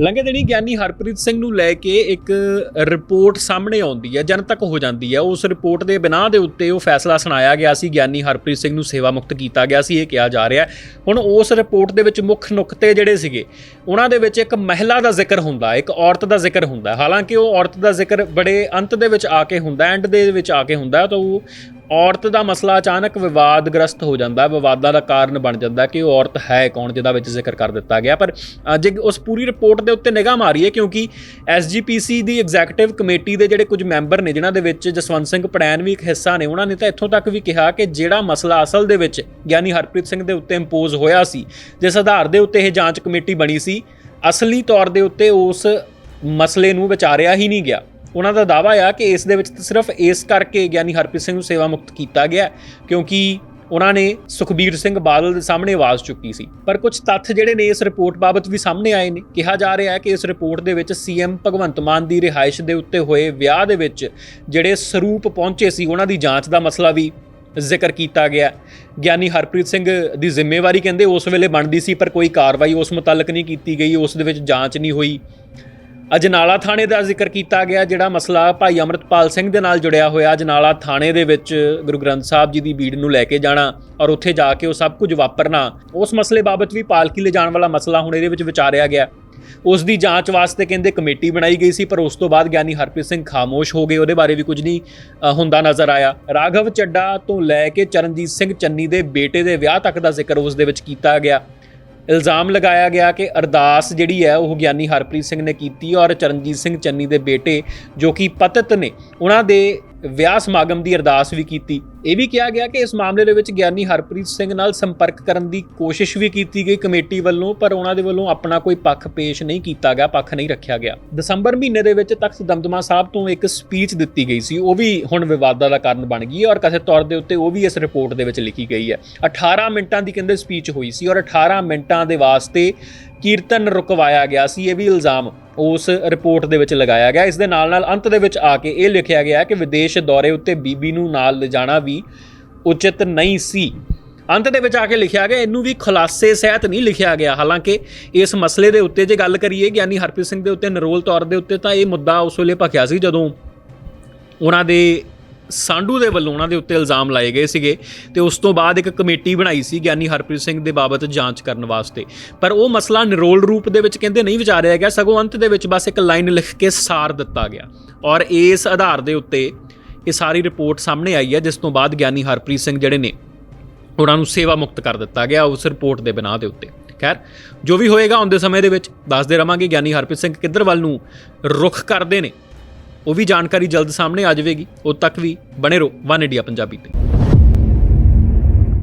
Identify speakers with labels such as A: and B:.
A: ਲੰਘੇ ਦਿਨੀ ਗਿਆਨੀ ਹਰਪ੍ਰੀਤ ਸਿੰਘ ਨੂੰ ਲੈ ਕੇ ਇੱਕ ਰਿਪੋਰਟ ਸਾਹਮਣੇ ਆਉਂਦੀ ਹੈ ਜਨਤਕ ਹੋ ਜਾਂਦੀ ਹੈ। ਉਸ ਰਿਪੋਰਟ ਦੇ ਬਿਨਾਂ ਦੇ ਉੱਤੇ ਉਹ ਫੈਸਲਾ ਸੁਣਾਇਆ ਗਿਆ ਸੀ। ਗਿਆਨੀ ਹਰਪ੍ਰੀਤ ਸਿੰਘ ਨੂੰ ਸੇਵਾ ਮੁਕਤ ਕੀਤਾ ਗਿਆ ਸੀ, ਇਹ ਕਿਹਾ ਜਾ ਰਿਹਾ ਹੁਣ ਉਸ ਰਿਪੋਰਟ ਦੇ ਵਿੱਚ ਮੁੱਖ ਨੁਕਤੇ ਜਿਹੜੇ ਸੀਗੇ, ਉਹਨਾਂ ਦੇ ਵਿੱਚ ਇੱਕ ਮਹਿਲਾ ਦਾ ਜ਼ਿਕਰ ਹੁੰਦਾ, ਇੱਕ ਔਰਤ ਦਾ ਜ਼ਿਕਰ ਹੁੰਦਾ। ਹਾਲਾਂਕਿ ਉਹ ਔਰਤ ਦਾ ਜ਼ਿਕਰ ਬੜੇ ਅੰਤ ਦੇ ਵਿੱਚ ਆ ਕੇ ਹੁੰਦਾ, ਐਂਡ ਦੇ ਵਿੱਚ ਆ ਕੇ ਹੁੰਦਾ, ਤਾਂ ਉਹ ਔਰਤ ਦਾ ਮਸਲਾ ਅਚਾਨਕ ਵਿਵਾਦਗ੍ਰਸਤ ਹੋ ਜਾਂਦਾ ਹੈ। ਵਿਵਾਦਾਂ ਦਾ ਕਾਰਨ ਬਣ ਜਾਂਦਾ ਕਿ ਉਹ ਔਰਤ ਹੈ ਕੌਣ, ਜਿਹਦਾ ਵਿੱਚ ਜ਼ਿਕਰ ਕਰ ਦਿੱਤਾ ਗਿਆ। ਪਰ ਜੇ ਉਸ ਪੂਰੀ ਰਿਪੋਰਟ ਦੇ ਉੱਤੇ ਨਿਗਾਹ ਮਾਰੀਏ, ਕਿਉਂਕਿ ਐਸਜੀਪੀਸੀ ਦੀ ਐਗਜ਼ੈਕਟਿਵ ਕਮੇਟੀ ਦੇ ਜਿਹੜੇ ਕੁਝ ਮੈਂਬਰ ਨੇ, ਜਿਨ੍ਹਾਂ ਦੇ ਵਿੱਚ ਜਸਵੰਤ ਸਿੰਘ ਪੜੈਨ ਵੀ ਇੱਕ ਹਿੱਸਾ ਨੇ, ਉਹਨਾਂ ਨੇ ਤਾਂ ਇੱਥੋਂ ਤੱਕ ਵੀ ਕਿਹਾ ਕਿ ਜਿਹੜਾ ਮਸਲਾ ਅਸਲ ਦੇ ਵਿੱਚ ਗਿਆਨੀ ਹਰਪ੍ਰੀਤ ਸਿੰਘ ਦੇ ਉੱਤੇ ਇੰਪੋਜ਼ ਹੋਇਆ ਸੀ, ਜਿਸ ਆਧਾਰ ਦੇ ਉੱਤੇ ਇਹ ਜਾਂਚ ਕਮੇਟੀ ਬਣੀ ਸੀ, ਅਸਲੀ ਤੌਰ ਦੇ ਉੱਤੇ ਉਸ ਮਸਲੇ ਨੂੰ ਵਿਚਾਰਿਆ ਹੀ ਨਹੀਂ ਗਿਆ। ਉਹਨਾਂ ਦਾ ਦਾਵਾ ਆ ਕਿ ਇਸ ਦੇ ਵਿੱਚ ਤਾਂ ਸਿਰਫ ਇਸ ਕਰਕੇ ਗਿਆਨੀ ਹਰਪ੍ਰੀਤ ਸਿੰਘ ਨੂੰ ਸੇਵਾ ਮੁਕਤ ਕੀਤਾ ਗਿਆ ਕਿਉਂਕਿ ਉਹਨਾਂ ਨੇ ਸੁਖਬੀਰ ਸਿੰਘ ਬਾਦਲ ਦੇ ਸਾਹਮਣੇ ਆਵਾਜ਼ ਚੁੱਕੀ ਸੀ। ਪਰ ਕੁਝ ਤੱਥ ਜਿਹੜੇ ਨੇ ਇਸ ਰਿਪੋਰਟ ਬਾਬਤ ਵੀ ਸਾਹਮਣੇ ਆਏ ਨੇ। ਕਿਹਾ ਜਾ ਰਿਹਾ ਹੈ ਕਿ ਇਸ ਰਿਪੋਰਟ ਦੇ ਵਿੱਚ ਸੀਐਮ ਭਗਵੰਤ ਮਾਨ ਦੀ ਰਿਹਾਇਸ਼ ਦੇ ਉੱਤੇ ਹੋਏ ਵਿਆਹ ਦੇ ਵਿੱਚ ਜਿਹੜੇ ਸਰੂਪ ਪਹੁੰਚੇ ਸੀ, ਉਹਨਾਂ ਦੀ ਜਾਂਚ ਦਾ ਮਸਲਾ ਵੀ ਜ਼ਿਕਰ ਕੀਤਾ ਗਿਆ ਗਿਆਨੀ ਹਰਪ੍ਰੀਤ ਸਿੰਘ ਦੀ ਜ਼ਿੰਮੇਵਾਰੀ ਕਹਿੰਦੇ ਉਸ ਵੇਲੇ ਬਣਦੀ ਸੀ, ਪਰ ਕੋਈ ਕਾਰਵਾਈ ਉਸ ਮੁਤਲਕ ਨਹੀਂ ਕੀਤੀ ਗਈ। ਉਸ ਦੇ ਵਿੱਚ ਜਾਂਚ ਨਹੀਂ ਹੋਈ। ਅਜਨਾਲਾ ਥਾਣੇ ਦਾ ਜ਼ਿਕਰ ਕੀਤਾ ਗਿਆ, ਜਿਹੜਾ ਮਸਲਾ ਭਾਈ ਅਮਰਤਪਾਲ ਸਿੰਘ ਦੇ ਨਾਲ ਜੁੜਿਆ ਹੋਇਆ। ਅਜਨਾਲਾ ਥਾਣੇ ਦੇ ਵਿੱਚ ਗੁਰੂ ਗ੍ਰੰਥ ਸਾਹਿਬ ਜੀ ਦੀ ਬੀੜ ਨੂੰ ਲੈ ਕੇ ਜਾਣਾ ਔਰ ਉੱਥੇ ਜਾ ਕੇ ਉਹ ਸਭ ਕੁਝ ਵਾਪਰਨਾ, ਉਸ ਮਸਲੇ ਬਾਬਤ ਵੀ ਪਾਲਕੀ ਲੈ ਜਾਣ ਵਾਲਾ ਮਸਲਾ ਹੁਣ ਇਹਦੇ ਵਿੱਚ ਵਿਚਾਰਿਆ ਗਿਆ। ਉਸ ਦੀ ਜਾਂਚ ਵਾਸਤੇ ਕਹਿੰਦੇ ਕਮੇਟੀ ਬਣਾਈ ਗਈ ਸੀ, ਪਰ ਉਸ ਤੋਂ ਬਾਅਦ ਗਿਆਨੀ ਹਰਪ੍ਰੀਤ ਸਿੰਘ ਖਾਮੋਸ਼ ਹੋ ਗਏ, ਉਹਦੇ ਬਾਰੇ ਵੀ ਕੁਝ ਨਹੀਂ ਹੁੰਦਾ ਨਜ਼ਰ ਆਇਆ। ਰਾਘਵ ਚੱਡਾ ਤੋਂ ਲੈ ਕੇ ਚਰਨਜੀਤ ਸਿੰਘ ਚੰਨੀ ਦੇ ਬੇਟੇ ਦੇ ਵਿਆਹ ਤੱਕ ਦਾ ਜ਼ਿਕਰ ਉਸ ਦੇ ਵਿੱਚ ਕੀਤਾ ਗਿਆ। ਇਲਜ਼ਾਮ ਲਗਾਇਆ ਗਿਆ ਕਿ ਅਰਦਾਸ ਜਿਹੜੀ ਹੈ, ਉਹ ਗਿਆਨੀ ਹਰਪ੍ਰੀਤ ਸਿੰਘ ਨੇ ਕੀਤੀ ਔਰ ਚਰਨਜੀਤ ਸਿੰਘ ਚੰਨੀ ਦੇ ਬੇਟੇ ਜੋ ਕਿ ਪਤਤ ਨੇ, ਉਹਨਾਂ ਦੇ ਵਿਆਹ ਸਮਾਗਮ ਦੀ ਅਰਦਾਸ ਵੀ ਕੀਤੀ। ਇਹ ਵੀ ਕਿਹਾ ਗਿਆ ਕਿ ਇਸ ਮਾਮਲੇ ਦੇ ਵਿੱਚ ਗਿਆਨੀ ਹਰਪ੍ਰੀਤ ਸਿੰਘ ਨਾਲ ਸੰਪਰਕ ਕਰਨ ਦੀ ਕੋਸ਼ਿਸ਼ ਵੀ ਕੀਤੀ ਗਈ ਕਮੇਟੀ ਵੱਲੋਂ, ਪਰ ਉਹਨਾਂ ਦੇ ਵੱਲੋਂ ਆਪਣਾ ਕੋਈ ਪੱਖ ਪੇਸ਼ ਨਹੀਂ ਕੀਤਾ ਗਿਆ, ਪੱਖ ਨਹੀਂ ਰੱਖਿਆ ਗਿਆ। ਦਸੰਬਰ ਮਹੀਨੇ ਦੇ ਵਿੱਚ ਤਖਤ ਦਮਦਮਾ ਸਾਹਿਬ ਤੋਂ ਇੱਕ ਸਪੀਚ ਦਿੱਤੀ ਗਈ ਸੀ। ਉਹ ਵੀ ਹੁਣ ਵਿਵਾਦਾਂ ਦਾ ਕਾਰਨ ਬਣ ਗਈ ਹੈ ਔਰ ਕਥਿਤ ਤੌਰ ਦੇ ਉੱਤੇ ਉਹ ਵੀ ਇਸ ਰਿਪੋਰਟ ਦੇ ਵਿੱਚ ਲਿਖੀ ਗਈ ਹੈ। 18 ਮਿੰਟਾਂ ਦੀ ਕਹਿੰਦੇ ਸਪੀਚ ਹੋਈ ਸੀ ਔਰ 18 ਮਿੰਟਾਂ ਦੇ ਵਾਸਤੇ ਕੀਰਤਨ ਰੁਕਵਾਇਆ ਗਿਆ ਸੀ। ਇਹ ਵੀ ਇਲਜ਼ਾਮ ਉਸ ਰਿਪੋਰਟ ਦੇ ਵਿੱਚ ਲਗਾਇਆ ਗਿਆ। ਇਸ ਦੇ ਨਾਲ ਨਾਲ ਅੰਤ ਦੇ ਵਿੱਚ ਆ ਕੇ ਇਹ ਲਿਖਿਆ ਗਿਆ ਕਿ ਵਿਦੇਸ਼ ਦੌਰੇ ਉੱਤੇ ਬੀਬੀ ਨੂੰ ਨਾਲ ਲਿਜਾਣਾ ਵੀ ਉਚਿਤ ਨਹੀਂ ਸੀ। ਅੰਤ ਦੇ ਵਿੱਚ ਆ ਕੇ ਲਿਖਿਆ ਗਿਆ, ਇਹਨੂੰ ਵੀ ਖੁਲਾਸੇ ਸਹਿਤ ਨਹੀਂ ਲਿਖਿਆ ਗਿਆ। ਹਾਲਾਂਕਿ ਇਸ ਮਸਲੇ ਦੇ ਉੱਤੇ ਜੇ ਗੱਲ ਕਰੀਏ, ਗਿਆਨੀ ਹਰਪ੍ਰੀਤ ਸਿੰਘ ਦੇ ਉੱਤੇ ਨਰੋਲ ਤੌਰ ਦੇ ਉੱਤੇ ਤਾਂ ਇਹ ਮੁੱਦਾ ਉਸ ਵੇਲੇ ਭਖਿਆ ਸੀ ਜਦੋਂ ਉਹਨਾਂ ਦੇ ਸਾਂਡੂ ਦੇ ਵੱਲੋਂ ਉਹਨਾਂ ਦੇ ਉੱਤੇ ਇਲਜ਼ਾਮ ਲਾਏ ਗਏ ਸੀਗੇ ਤੇ ਉਸ ਤੋਂ ਬਾਅਦ ਇੱਕ ਕਮੇਟੀ ਬਣਾਈ ਸੀ ਗਿਆਨੀ ਹਰਪ੍ਰੀਤ ਸਿੰਘ ਦੇ ਬਾਬਤ ਜਾਂਚ ਕਰਨ ਵਾਸਤੇ। ਪਰ ਉਹ ਮਸਲਾ ਨਿਰੋਲ ਰੂਪ ਦੇ ਵਿੱਚ ਕਹਿੰਦੇ ਨਹੀਂ ਵਿਚਾਰਿਆ ਗਿਆ, ਸਗੋਂ ਅੰਤ ਦੇ ਵਿੱਚ ਬਸ ਇੱਕ ਲਾਈਨ ਲਿਖ ਕੇ ਸਾਰ ਦਿੱਤਾ ਗਿਆ। ਔਰ ਇਸ ਆਧਾਰ ਦੇ ਉੱਤੇ ਇਹ ਸਾਰੀ ਰਿਪੋਰਟ ਸਾਹਮਣੇ ਆਈ ਹੈ, ਜਿਸ ਤੋਂ ਬਾਅਦ ਗਿਆਨੀ ਹਰਪ੍ਰੀਤ ਸਿੰਘ ਜਿਹੜੇ ਨੇ, ਉਹਨਾਂ ਨੂੰ ਸੇਵਾ ਮੁਕਤ ਕਰ ਦਿੱਤਾ ਗਿਆ ਉਸ ਰਿਪੋਰਟ ਦੇ ਬਿਨਾਂ ਦੇ ਉੱਤੇ। ਖੈਰ, ਜੋ ਵੀ ਹੋਏਗਾ, ਆਉਂਦੇ ਸਮੇਂ ਦੇ ਵਿੱਚ ਦੱਸਦੇ ਰਵਾਂਗੇ ਗਿਆਨੀ ਹਰਪ੍ਰੀਤ ਸਿੰਘ ਕਿੱਧਰ ਵੱਲ ਨੂੰ ਰੁਖ ਕਰਦੇ ਨੇ। ਉਹ ਵੀ ਜਾਣਕਾਰੀ ਜਲਦ ਸਾਹਮਣੇ ਆ ਜਾਵੇਗੀ। ਉਦ ਤੱਕ ਵੀ ਬਣੇ ਰਹੋ ਵਨ ਇੰਡੀਆ ਪੰਜਾਬੀ ਤੇ।